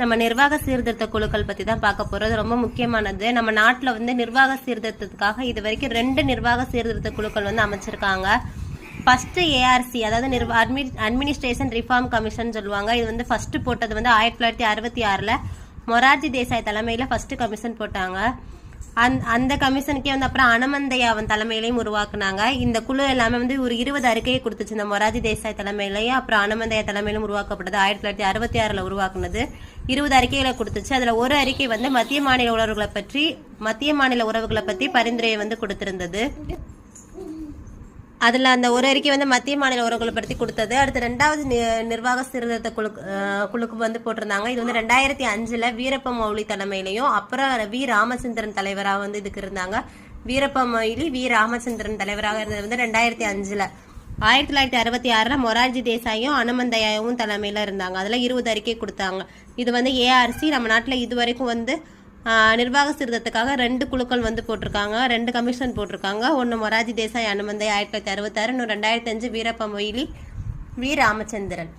நம்ம நிர்வாக சீர்திருத்த குழுக்கள் பத்தி தான் பார்க்க போகிறது ரொம்ப முக்கியமானது. நம்ம நாட்டில் வந்து நிர்வாக சீர்திருத்தத்துக்காக இது வரைக்கும் ரெண்டு நிர்வாக சீர்திருத்த குழுக்கள் வந்து அமைச்சிருக்காங்க. ஃபஸ்ட்டு ஏஆர்சி அதாவது நிர்வா அட்மி அட்மினிஸ்ட்ரேஷன் ரிஃபார்ம் கமிஷன் சொல்லுவாங்க. இது வந்து ஃபஸ்ட்டு போட்டது வந்து ஆயிரத்தி தொள்ளாயிரத்தி அறுபத்தி ஆறில் மொரார்ஜி தேசாய் தலைமையில் ஃபஸ்ட்டு கமிஷன் போட்டாங்க. அந் அந்த கமிஷனுக்கே வந்து அப்புறம் அனமந்தையாவன் தலைமையிலையும் உருவாக்குனாங்க. இந்த குழு எல்லாமே வந்து ஒரு இருபது அறிக்கையை கொடுத்துச்சு. இந்த மொராஜி தேசாய் தலைமையிலையும் அப்புறம் அனமந்தையா தலைமையிலும் உருவாக்கப்பட்டது ஆயிரத்தி தொள்ளாயிரத்தி அறுபத்தி ஆறில் உருவாக்குனது. இருபது அறிக்கைகளை கொடுத்துச்சு. அதில் ஒரு அறிக்கை வந்து மத்திய மாநில உறவுகளை பற்றி மத்திய மாநில உறவுகளை பற்றி பரிந்துரையை வந்து கொடுத்திருந்தது. அதில் அந்த ஒரு அறிக்கை வந்து மத்திய மாநில உறவுகளை பற்றி கொடுத்தது. அடுத்து ரெண்டாவது நி- நிர்வாக சீர்திருத்த குழு குழுக்கு வந்து போட்டிருந்தாங்க. இது வந்து ரெண்டாயிரத்தி அஞ்சில் வீரப்ப மௌலி தலைமையிலையும் அப்புறம் வி ராமச்சந்திரன் தலைவராக வந்து இதுக்கு இருந்தாங்க. வீரப்ப மொய்லி வி ராமச்சந்திரன் தலைவராக இருந்தது வந்து ரெண்டாயிரத்தி அஞ்சில். ஆயிரத்தி தொள்ளாயிரத்தி அறுபத்தி ஆறில் மொரார்ஜி தேசாயும் அனுமந்தயாவும் தலைமையில் இருந்தாங்க. அதில் இருபது அறிக்கை கொடுத்தாங்க. இது வந்து ஏஆர்சி நம்ம நாட்டில் இது வரைக்கும் வந்து நிர்வாக சீர்திருத்தத்துக்காக ரெண்டு குழுக்கள் வந்து போட்டிருக்காங்க. ரெண்டு கமிஷன் போட்டிருக்காங்க. ஒன்று மொராஜி தேசாய் அனுமந்தை ஆயிரத்தி தொள்ளாயிரத்தி அறுபத்தாறு இன்னும் ரெண்டாயிரத்தி அஞ்சு வீரப்ப மொய்லி வி ராமச்சந்திரன்